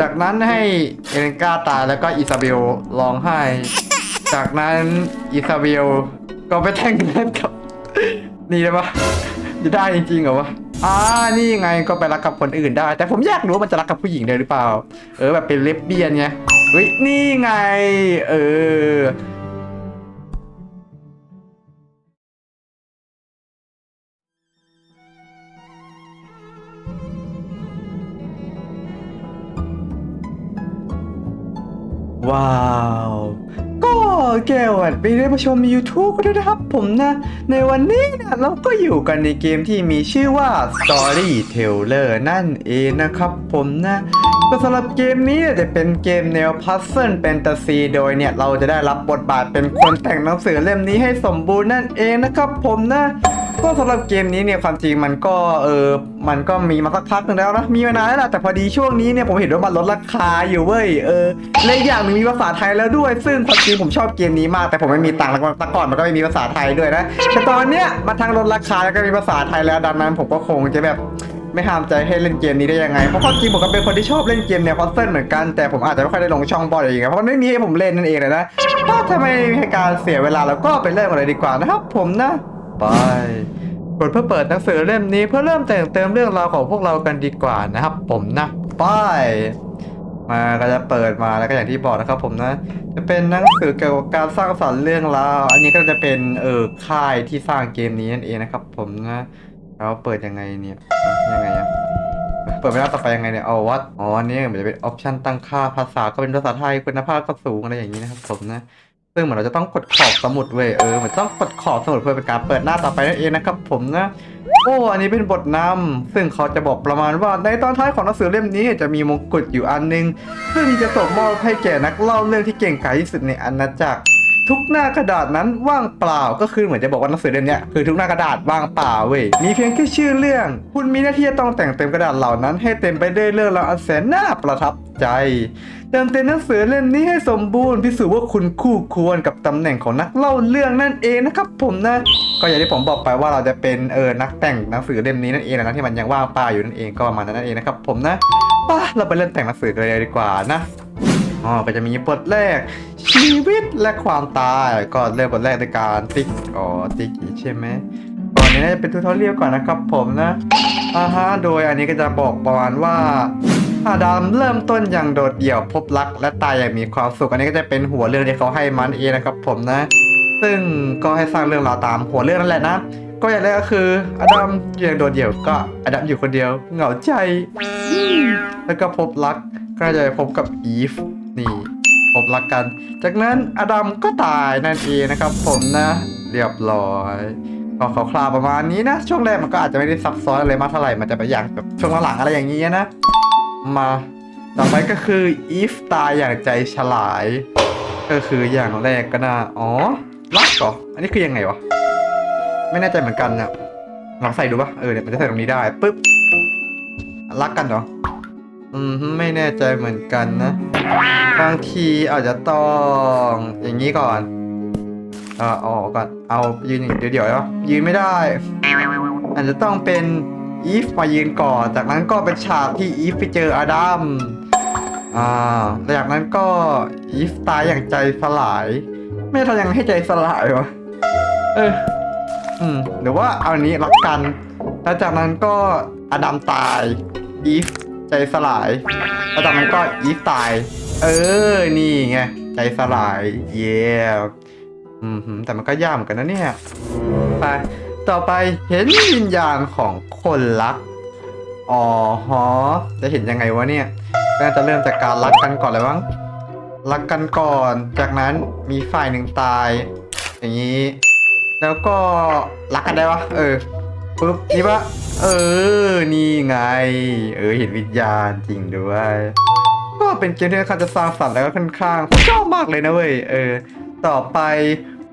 จากนั้นให้เอเลนกาตายแล้วก็อิซาเบลร้องไห้ จากนั้นอิซาเบลก็ไปแต่งงานกับ นี่ได้ปะจะได้จริงๆเหรอวะอ่านี่ไงก็ไปรักกับคนอื่นได้ แต่ผมอยากรู้ว่ามันจะรักกับผู้หญิงได้หรือเปล่า เออแบบเป็นเลบเบียนไงเฮ้ยนี่ไง เออ ว้าว ก็แกวัดไปได้มาชม YouTube ก็ด้วยนะครับผมนะ ในวันนี้นะเราก็อยู่กันในเกมที่มีชื่อว่า Storyteller นั่นเองนะครับผมนะก็สำหรับเกมนี้จะเป็นเกมแนวพัซเซิลแฟนตาซีโดยเนี่ย เราจะได้รับบทบาทเป็นคนแต่งหนังสือเล่มนี้ให้สมบูรณ์นั่นเองนะครับผมนะ ก็สำหรับเกมนี้เนี่ยความจริงมันก็เออมันก็มีมาสักพักหนึงแล้วนะมีมานานแล้วแหละแต่พอดีช่วงนี้เนี่ยผมเห็นว่ามันลดราคาอยู่เว้ยเออและอย่างหนึงมีภาษาไทยแล้วด้วย ซึ่งความจริงผมชอบเกมนี้มาก แต่ผมไม่มีตังค์แล้วก็แต่ก่อนมันก็ไม่มีภาษาไทยด้วยนะแต่ตอนเนี้ยมันทั้งลดราคาแล้วก็มีภาษาไทยแล้วดังนั้น ผมก็คงจะแบบไม่ห้ามใจให้เล่นเกมนี้ได้ยังไง เพราะความจริงผมก็เป็นคนที่ชอบเล่นเกมแนวพัซเซิลเหมือนกัน แต่ผมอาจจะไม่ค่อยได้ลงช่องบ่อยอย่างเงี้ย เพราะมันไม่มีให้ผมเล่นนั่นเองเลยนะถ้าทำไมให้การเสียเวลาแล้วก็ไปเริ่มกันเลยดีกว่านะครับผมนะ ไปกดเพื่อเปิดหนังสือเล่มนี้เพื่อเริ่มแต่งเติมเรื่องราวของพวกเรากันดีกว่านะครับ ผมนะป้ายมาก็จะเปิดมาแล้วก็อย่างที่บอกนะครับ ผมนะ จะเป็นหนังสือเกี่ยวกับการสร้างสรรค์เรื่องราวอันนี้ก็จะเป็นเออค่ายที่สร้างเกมนี้นั่นเองนะครับ ผมนะแล้วเปิดยังไงเนี่ยยังไงอะเปิดไม่ได้ต่อไปยังไงเนี่ยเอาวัดอ๋ออันนี้มันจะเป็นออปชันตั้งค่าภาษาก็เป็นภาษาไทยคุณภาพก็สูงอะไรอย่างนี้นะครับ ผมนะ ซึ่งเหมือนเราจะต้องกดขอบสมุดเว้ยเออเหมือนต้องกดขอบสมุดเพื่อเป็นการเปิดหน้าต่อไปนั่นเองนะครับ ผมนะโอ้อันนี้เป็นบทนำซึ่งเขาจะบอกประมาณว่าในตอนท้ายของหนังสือเล่มนี้จะมีมงกุฎอยู่อันนึง ซึ่งจะส่งมอบให้แก่นักเล่าเรื่องที่เก่งกาจที่สุดในอาณาจักร ทุกหน้ากระดาษนั้นว่างเปล่าก็คือเหมือนจะบอกว่าหนังสือเล่มนี้คือทุกหน้ากระดาษว่างเปล่าเว้ยมีเพียงแค่ชื่อเรื่อง คุณมีหน้าที่จะต้องแต่งเต็มกระดาษเหล่านั้น ให้เต็มไปด้วยเรื่องราวอันแสนน่าประทับใจเติมเต็มหนังสือเล่มนี้ให้สมบูรณ์พิสูจน์ว่าคุณคู่ควรกับตำแหน่งของนักเล่าเรื่องนั่นเองนะครับผมนะ ก็อย่างที่ผมบอกไปว่าเราจะเป็นเออนักแต่งหนังสือเล่มนี้นั่นเองนะที่มันยังว่างเปล่าอยู่นั่นเองก็ประมาณนั้นนั่นเองนะครับผมนะป้าเราไปเริ่มแต่งหนังสือกันเลยดีกว่านะ อ๋อก็จะมีบทแรก ชีวิตและความตายก็เริ่มบทแรกในการติ๊กอ๋อติ๊กี้ใช่ไหมก่อนนี้น่าจะเป็นทูทอเรียลก่อนนะครับผมนะอ่าฮะโดยอันนี้ก็จะบอกประมาณว่าอาดัมเริ่มต้นอย่างโดดเดี่ยวพบรัก และตายอย่างมีความสุข อันนี้ก็จะเป็นหัวเรื่องที่เขาให้มันเองนะครับผมนะ ซึ่งก็ให้สร้างเรื่องราวตามหัวเรื่องนั่นแหละนะก็อย่างแรกก็คืออดัมอยู่อย่างโดดเดี่ยวก็อดัมอยู่คนเดียวเหงาใจ แล้วก็พบรักก็จะไปพบกับอีฟ นี่พบรักกัน จากนั้นอดัมก็ตายนั่นเองนะครับ ผมนะ เรียบร้อยก็คร่าวๆประมาณนี้นะ ช่วงแรกมันก็อาจจะไม่ได้ซับซ้อนอะไรมากเท่าไหร่มันจะไปอย่างแบบช่วงหลังๆอะไรอย่างนี้นะ มาต่อไปก็คือ if ตายอย่างใจฉลาย ก็คืออย่างแรกก็น่าอ๋อรักเหรออันนี้คือยังไงวะไม่แน่ใจเหมือนกันนะลองใส่ดูปะเออเนี่ยมันจะใส่ตรงนี้ได้ปึ๊บรักกันเหรออืมไม่แน่ใจเหมือนกันนะ บางทีอาจจะต้องอย่างนี้ก่อนเอออออกก่อนเอายืนอย่เดี๋ยวเดี๋ยวๆยืนไม่ได้ อาจจะต้องเป็นอีฟมายืนก่อน จากนั้นก็เป็นฉากที่อีฟไปเจออาดัมอ่าแล้วจากนั้นก็อีฟตายอย่างใจสลาย ไม่ทำยังให้ใจสลายวะเอออืมหรือว่าเอาอันนี้รักกัน แล้วจากนั้นก็อดัมตายอีฟ ใจสลาย แล้วจากนั้นก็อีฟตาย เออ นี่ไง ใจสลาย เย้อืมแต่มันก็ยากเหมือนกันนะเนี่ย ไป ต่อไปเห็นวิญญาณของคนรัก อ๋อฮะจะเห็นยังไงวะเนี่ย น่าจะเริ่มจากการรักกันก่อนเลยมั้ง รักกันก่อน จากนั้นมีฝ่ายหนึ่งตาย อย่างนี้ แล้วก็รักกันได้ปะเออ ปุ๊บนี่ปะเออ นี่ไง เออเห็นวิญญาณจริงด้วย ก็เป็นเกมที่ค่อนข้างจะสร้างสรรค์แล้วก็ค่อนข้างผมชอบมากเลยนะเว้ยเออ ต่อไป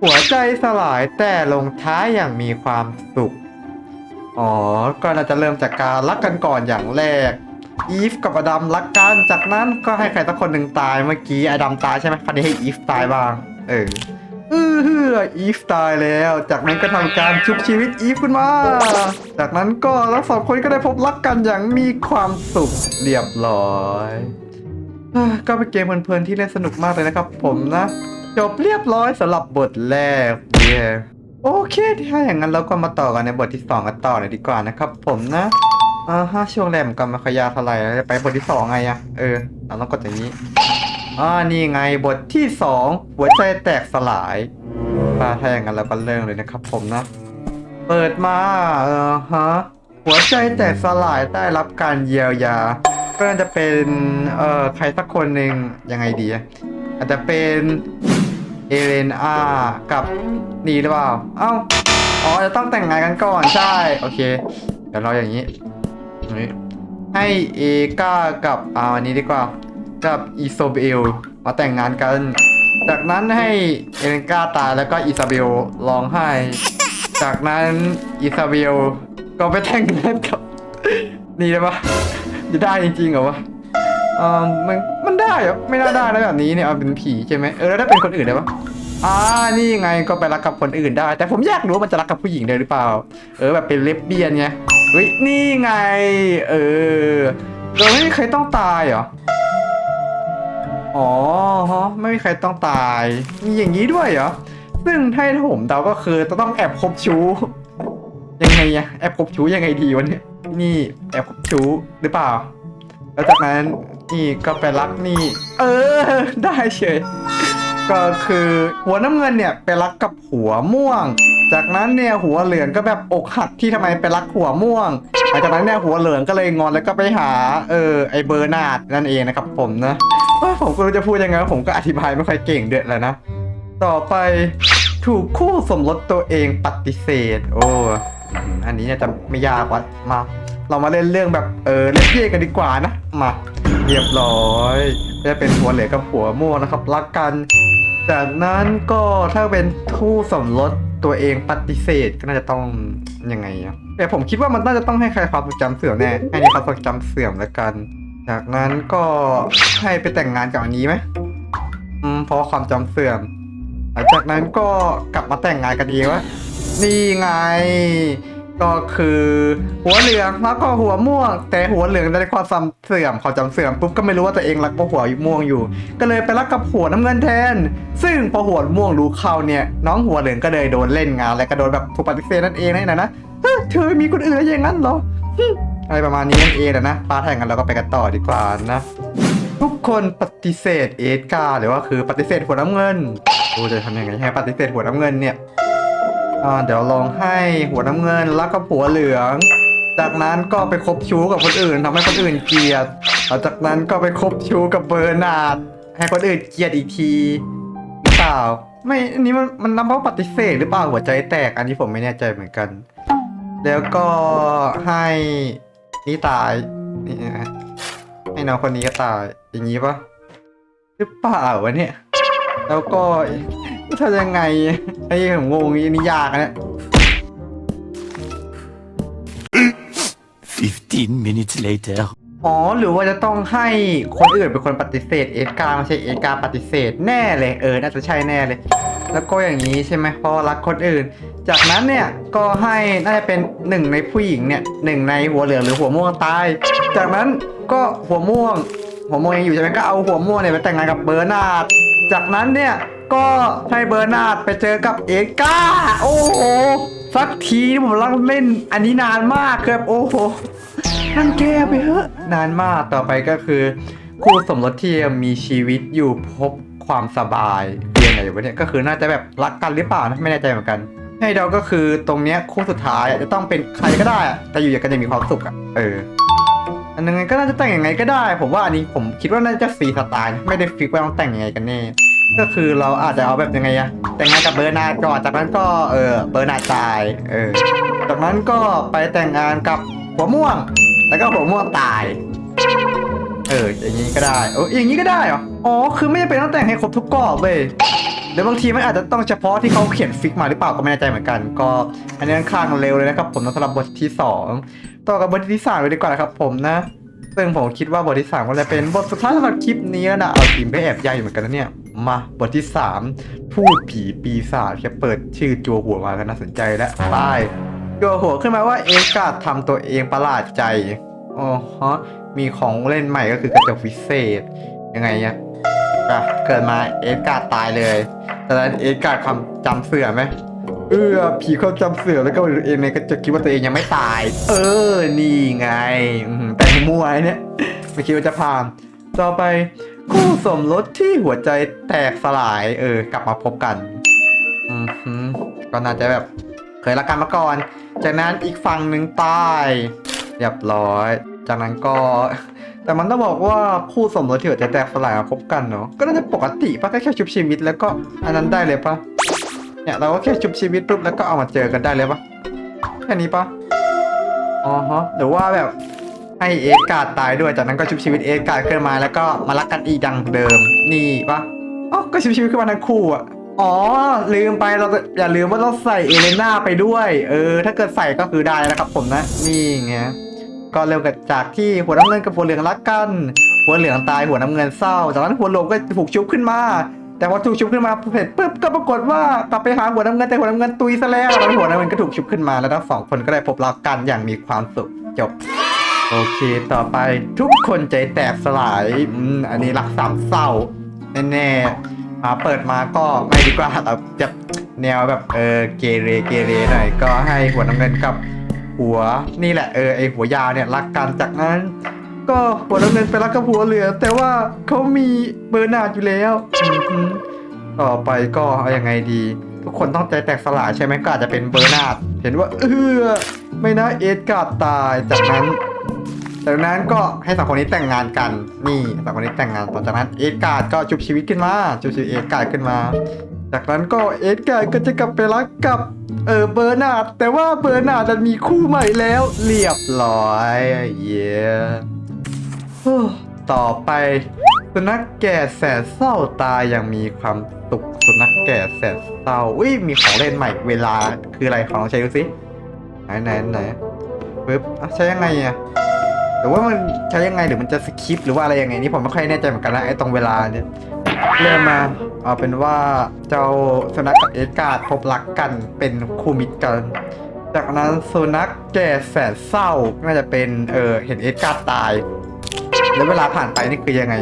หัวใจสลายแต่ลงท้ายอย่างมีความสุข อ๋อ ก็น่าจะเริ่มจากการรักกันก่อนอย่างแรก อีฟกับอดัมรักกัน จากนั้นก็ให้ใครสักคนหนึ่งตายเมื่อกี้อดัมตายใช่ไหมคราวนี้ให้อีฟตายบ้าง เออ ออฮืออีฟตายแล้ว จากนั้นก็ทำการชุบชีวิตอีฟขึ้นมา จากนั้นก็ทั้งสองคนก็ได้พบรักกันอย่างมีความสุขเรียบร้อยอะก็เป็นเกมเพลินๆที่เล่นสนุกมากเลยนะครับผมนะ จบเรียบร้อยสำหรับบทแรกเย้โอเคถ้าอย่างนั้นเราก็มาต่อกันในบทที่สองกันต่อเลยดีกว่านะครับผมนะอ่าฮะช่วงแรกมันก็ไมาขยาเท่าไหร่แล้วจะไปบทที่สองไงอะเออเราต้องกดอย่างนี้ อ่านี่ไงบทที่สองหัวใจแตกสลายป้าถ้าอย่างนั้นเราก็เริ่มเลยนะครับผมนะ เปิดมาเออฮะหัวใจแตกสลายได้รับการเยียวยาก็น่าจะเป็นเอ่อใครสักคนหนึ่งยังไงดีอาจจะเป็นเอเลนอากับนี่หรือเปล่า เอ้า อ๋อ จะต้องแต่งงานกันก่อนใช่ โอเค เดี๋ยวเราอย่างนี้ ให้เอก้ากับอ่าอันนี้ดีกว่า กับอิโซเบลมาแต่งงานกัน จากนั้นให้เอเลนกาตายแล้วก็อิซาเบลร้องไห้ จากนั้นอิซาเบลก็ไปแต่งงานกับ นี่ได้ปะจะได้จริงๆเหรอวะเออมันมันได้เหรอไม่น่าได้นะแบบนี้เนี่ยเอาเป็นผีใช่ไหมเออแล้วถ้าเป็นคนอื่นได้ปะอ่านี่ไงก็ไปรักกับคนอื่นได้ แต่ผมอยากรู้ว่ามันจะรักกับผู้หญิงได้หรือเปล่า เออแบบเป็นเลสเบียนไงเฮ้ยนี่ไง เออเราไม่มีใครต้องตายเหรอ อ๋อฮะไม่มีใครต้องตาย มีอย่างนี้ด้วยเหรอ ซึ่งถ้าให้ผมเดาก็คือจะต้องแอบคบชู้ ยังไงอะแอบคบชู้ยังไงดีวะเนี่ย นี่แอบคบชู้หรือเปล่า แล้วจากนั้นนี่ก็ไปรักนี่ เออ ได้เฉย ก็คือหัวน้ำเงินเนี่ยไปรักกับหัวม่วง จากนั้นเนี่ยหัวเหลืองก็แบบอกหักที่ทำไมไปรักหัวม่วงหลังจากนั้นเนี่ยหัวเหลืองก็เลยงอนแล้วก็ไปหาเออไอเบอร์นาดนั่นเองนะครับผมนะ ผมก็จะพูดยังไงผมก็อธิบายไม่ค่อยเก่งเดือดแล้วนะ ต่อไปถูกคู่สมรสตัวเองปฏิเสธ โอ้อันนี้เนี่ยจะไม่ยากว่ะมา เรามาเล่นเรื่องแบบเออเล่นเย่กันดีกว่านะมาเรียบร้อยจะเป็นหัวเหลือกับหัวม่วนะครับรักกัน จากนั้นก็ถ้าเป็นคู่สมรสตัวเองปฏิเสธก็น่าจะต้องยังไงอะแต่ผมคิดว่ามันน่าจะต้องให้ใครความจำเสื่อมแน่ให้นี่ความจำเสื่อมแล้วกัน จากนั้นก็ให้ไปแต่งงานกับอันนี้ไหมอืมเพราะความจำเสื่อม หลังจากนั้นก็กลับมาแต่งงานกันดีวะ นี่ไง ก็คือหัวเหลืองแล้วก็หัวม่วง แต่หัวเหลืองได้ความจำเสื่อมความจำเสื่อมปุ๊บก็ไม่รู้ว่าตัวเองรักพวกหัวม่วงอยู่ ก็เลยไปรักกับหัวน้ำเงินแทน ซึ่งพอหัวม่วงรู้เข้าเนี่ย น้องหัวเหลืองก็เลยโดนเล่นงาน และก็โดนแบบถูกปฏิเสธนั่นเองนะนะเฮ้ยเธอมีคนอื่นแล้วอย่างนั้นเหรอฮึ่ม อะไรประมาณนี้นั่นเองนะนะปาแทงกันแล้วก็ไปกันต่อดีกว่านะ ทุกคนปฏิเสธเอสกาหรือว่าคือปฏิเสธหัวน้ำเงินกูจะทำยังไงให้ปฏิเสธหัวน้ำเงินเนี่ยอ่าเดี๋ยวลองให้หัวน้ำเงินแล้วก็หัวเหลือง จากนั้นก็ไปคบชู้กับคนอื่นทำให้คนอื่นเกลียดหลังจากนั้นก็ไปคบชู้กับเบอร์นาร์ดให้คนอื่นเกลียดอีกทีหรือเปล่า ไม่อันนี้มันมันนับว่าปฏิเสธหรือเปล่าหัวใจแตก อันนี้ผมไม่แน่ใจเหมือนกัน แล้วก็ให้นี่ตายนี่นะให้น้องคนนี้ก็ตายอย่างนี้ปะหรือเปล่าวะเนี่ย แล้วก็ทำยังไงไอ้ผมงงอันนี้ยากนะเนี่ย15 minutes later. อ๋อ หรือว่าจะต้องให้คนอื่นเป็นคนปฏิเสธ เอสกาไม่ใช่เอสกาปฏิเสธแน่เลย เออ น่าจะใช่แน่เลย แล้วก็อย่างนี้ใช่ไหมเพราะรักคนอื่น จากนั้นเนี่ยก็ให้น่าจะเป็นหนึ่งในผู้หญิงเนี่ยหนึ่งในหัวเหลืองหรือหัวม่วงตาย จากนั้นก็หัวม่วง หัวม่วงยังอยู่ใช่ไหมก็เอาหัวม่วงเนี่ยไปแต่งงานกับเบอร์นาร์ดจากนั้นเนี่ยก็ให้เบอร์นาร์ดไปเจอกับเอก้า โอ้โหสักทีผมรักเล่นอันนี้นานมากครับโอ้โหนั่นแกไปเถอะนานมากต่อไปก็คือ คู่สมรสที่ยังมีชีวิตอยู่พบความสบาย เรียนอะไรวะเนี่ยก็คือน่าจะแบบรักกันหรือเปล่านะไม่แน่ใจเหมือนกัน ให้เราก็คือตรงเนี้ยคู่สุดท้ายจะต้องเป็นใครก็ได้อะแต่อยู่อย่างกันจะมีความสุขอะเอออันนึงก็น่าจะแต่งยังไงก็ได้ ผมว่าอันนี้ผมคิดว่าน่าจะฟรีสไตล์ ไม่ได้ฟิกว่าต้องแต่งยังไงกันแน่ก็คือเราอาจจะเอาแบบยังไงอะแต่งงานกับเบอร์นาดก่อนจากนั้นก็เออเบอร์นาตายเออจากนั้นก็ไปแต่งงานกับหัวม่วง แล้วก็หัวม่วงตาย เอออย่างนี้ก็ได้เอออย่างนี้ก็ได้เหรออ๋อคือไม่จำเป็นต้องแต่งให้ครบทุกกรอบเลย เดี๋ยวบางทีมันอาจจะต้องเฉพาะที่เขาเขียนฟิกมาหรือเปล่าก็ไม่แน่ใจเหมือนกัน ก็อันนี้ค่อนข้างเร็วเลยนะครับ ผมสำหรับบทที่สองต่อกับบทที่สามเลยดีกว่านะครับ ผมนะซึ่งผมคิดว่าบทที่สามก็จะเป็นบทสุดท้ายสำหรับคลิปนี้แล้วนะเอาทีมไปแอบใหญ่อยู่เหมือนกันนะเนี่ยมาบทที่สามพูดผีปีศาจแค่เปิดชื่อจัวหัวมาก็น่าสนใจแล้วไปตัวหัวขึ้นมาว่าเอกาทำตัวเองประหลาดใจอ๋อฮะมีของเล่นใหม่ก็คือกระจกวิเศษยังไงอะอะเกิดมาเอการ์ดตายเลย แต่นั้นเอสกาดความจำเสื่อมไหมเออผีความจำเสื่อมแล้วก็เองเนี่ยก็จะคิดว่าตัวเองยังไม่ตาย เออ นี่ไงแต่งมั่วเนี่ยไม่คิดว่าจะผ่านต่อไปคู่สมรสที่หัวใจแตกสลาย เออ กลับมาพบกัน อืมก็น่าจะแบบ เคยรักกันมาก่อน จากนั้นอีกฝั่งหนึ่งตายเรียบร้อย จากนั้นก็ แต่มันต้องบอกว่าคู่สมรสที่หัวใจแตกสลายมาพบกันเนาะก็น่าจะปกติปะก็แค่ชุบชีวิตแล้วก็อันนั้นได้เลยปะเนี่ยเราก็แค่ชุบชีวิตปุ๊บแล้วก็เอามาเจอกันได้เลยปะแค่นี้ปะอ๋อฮะหรือว่าแบบให้เอสกาดตายด้วยจากนั้นก็ชุบชีวิตเอสกาดขึ้นมาแล้วก็มารักกันอีกดังเดิมนี่ปะอ๋อก็ชุบชีวิตขึ้นมาทั้งคู่อะอ๋อ ลืมไปเราอย่าลืมว่าเราใส่เอเลน่าไปด้วย เออ ถ้าเกิดใส่ก็คือได้นะครับผมนะ นี่ไง ก็เริ่มกันจากที่หัวน้ำเงินกับหัวเหลืองรักกัน หัวเหลืองตายหัวน้ำเงินเศร้า จากนั้นหัวหลงก็ถูกชุบขึ้นมา แต่พอถูกชุบขึ้นมาเสร็จปุ๊บก็ปรากฏว่ากลับไปหาหัวน้ำเงินแต่หัวน้ำเงินตุยซะแล้วแล้วหัวน้ำเงินก็ถูกชุบขึ้นมาแล้วทั้งสองคนก็ได้พบรักกันอย่างมีความสุขจบ โอเค ต่อไปทุกคนใจแตกสลายอืมอันนี้รักสามเศร้าแน่ๆมาเปิดมาก็ไม่ดีกว่าเราจะแนวแบบเออเกเรเกเรหน่อยก็ให้หัวน้ำเงินกับ หัวนี่แหละเออไอหัวยาวเนี่ยรักกันจากนั้น ก็หัวน้ำเงินไปรักกับหัวเหลืองแต่ว่าเขามีเบอร์นาดอยู่แล้วอือหือต่อไปก็เอายังไงดี ทุกคนต้องใจแตกสลายใช่ไหมก็อาจจะเป็นเบอร์นาดเห็นว่าเออไม่นะเอ็ดการ์ดตายจากนั้นจากนั้นก็ให้สองคนนี้แต่งงานกันนี่สองคนนี้แต่งงานต่อจากนั้นเอ็ดการ์ดก็ชุบชีวิตขึ้นมาชุบชีวิตเอ็ดการ์ดขึ้นมา จากนั้นก็เอ็ดการ์ก็จะกลับไปรักกับเออเบอร์นาร์ดแต่ว่าเบอร์นาร์ดดันมีคู่ใหม่แล้วเรียบร้อยเย้ต่อไป สุนัขแก่แสนเศร้าตายอย่างมีความสุขสุนัขแก่แสนเศร้าอุ้ยมีของเล่นใหม่เวลาคืออะไรของลองใช้ดูสิไหนไหนไหนปึ๊บอะใช้ยังไงอะหรือว่ามันใช้ยังไงหรือมันจะสคิปหรือว่าอะไรยังไงนี่ผมไม่ค่อยแน่ใจเหมือนกันนะไอ้ตรงเวลาเนี่ยเริ่มมา เอาเป็นว่าเจ้าสุนัขกับเอการ์ดพบรักกันเป็นคู่มิตรกัน จากนั้นสุนัขแก่แสนเศร้าน่าจะเป็นเออเห็นเอการ์ดตาย แล้วเวลาผ่านไปนี่คือยังไง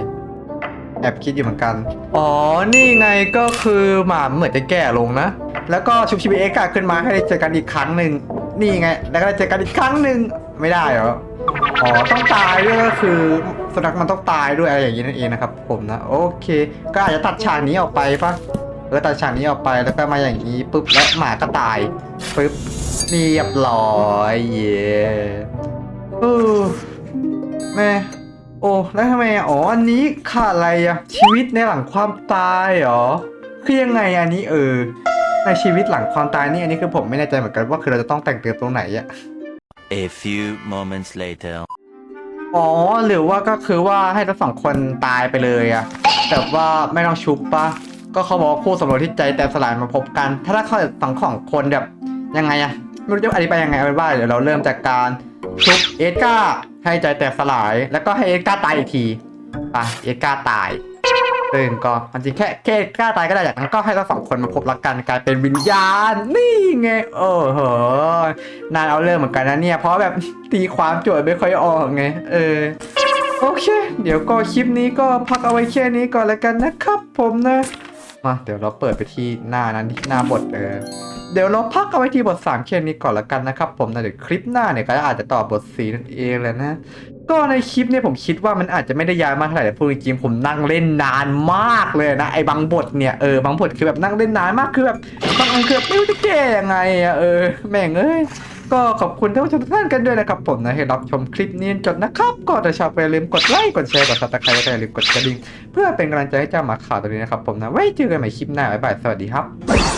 แอบคิดอยู่เหมือนกัน อ๋อ นี่ไงก็คือหมาเหมือนจะแก่ลงนะ แล้วก็ชุบชีวิตเอการ์ดขึ้นมาให้ได้เจอกันอีกครั้งหนึ่งนี่ไง แล้วก็ได้เจอกันอีกครั้งหนึ่งไม่ได้เหรออ๋อต้องตายด้วยก็คือ สุนัขมันต้องตายด้วยอะไรอย่างนี้นั่นเองนะครับผมนะโอเค ก็อาจจะตัดฉากนี้ออกไปปะเออตัดฉากนี้ออกไปแล้วก็มาอย่างนี้ปุ๊บและหมาก็ตายปุ๊บเรียบร้อยเย้เออแม่โอ้แล้วทำไมอ๋ออันนี้ขาดอะไรอะชีวิตในหลังความตายเหรอคือยังไงอันนี้เออในชีวิตหลังความตายนี่อันนี้คือผมไม่แน่ใจเหมือนกันว่าคือเราจะต้องแต่งเติมตรงไหนอะ A few moments later. อ๋อหรือว่าก็คือว่าให้ทั้งสองคนตายไปเลยอะแต่ว่าไม่ต้องชุบปะก็เขาบอกว่าคู่สมรสที่ใจแต่สลายมาพบกัน ถ้าถ้าเขาสองของคนแบบยังไงอะไม่รู้จะอธิบายยังไงเอาเป็นว่าเดี๋ยวเราเริ่มจากการชุบเอสกาให้ใจแตกสลาย แล้วก็ให้เอสกาตายอีกทีไปเอสกาตาย ซึ่งก็มันจริงแค่แค่เอสกาตายก็ได้จากนั้นก็ให้ทั้งสองคนมาพบรักกันกลายเป็นวิญญาณนี่ไงโอ้โหนานเอาเรื่องเหมือนกันนะเนี่ย เพราะแบบตีความโจทย์ไม่ค่อยออกไงเออโอเค เดี๋ยวก็คลิปนี้ก็พักเอาไว้แค่นี้ก่อนแล้วกันนะครับ ผมนะมาเดี๋ยวเราเปิดไปที่หน้านั้นที่หน้าบทเออเดี๋ยวเราพักเอาไว้ที่บท3แค่นี้ก่อนแล้วกันนะครับ ผมนะเดี๋ยวคลิปหน้าเนี่ยก็อาจจะต่อบท4นั่นเองแหละนะ ก็ในคลิปเนี่ยผมคิดว่ามันอาจจะไม่ได้ยาวมากเท่าไหร่แต่พูดจริงผมนั่งเล่นนานมากเลยนะไอ้บางบทเนี่ยเออบางบทคือแบบนั่งเล่นนานมากคือแบบบางอันคือแบบไม่รู้จะแก้ยังไงอะเออแม่งเอ้ยก็ขอบคุณท่านผู้ชมทุกท่านกันด้วยนะครับผมนะให้รับชมคลิปนี้จนนะครับก็ถ้าชอบอย่าลืมกดไลค์กดแชร์กดซับสไครต์และอย่าลืมกดกระดิ่งเพื่อเป็นกำลังใจให้เจ้าหมาข่าวตัวนี้นะครับผมนะไว้เจอกันใหม่คลิปหน้าบ๊ายบายสวัสดีครับ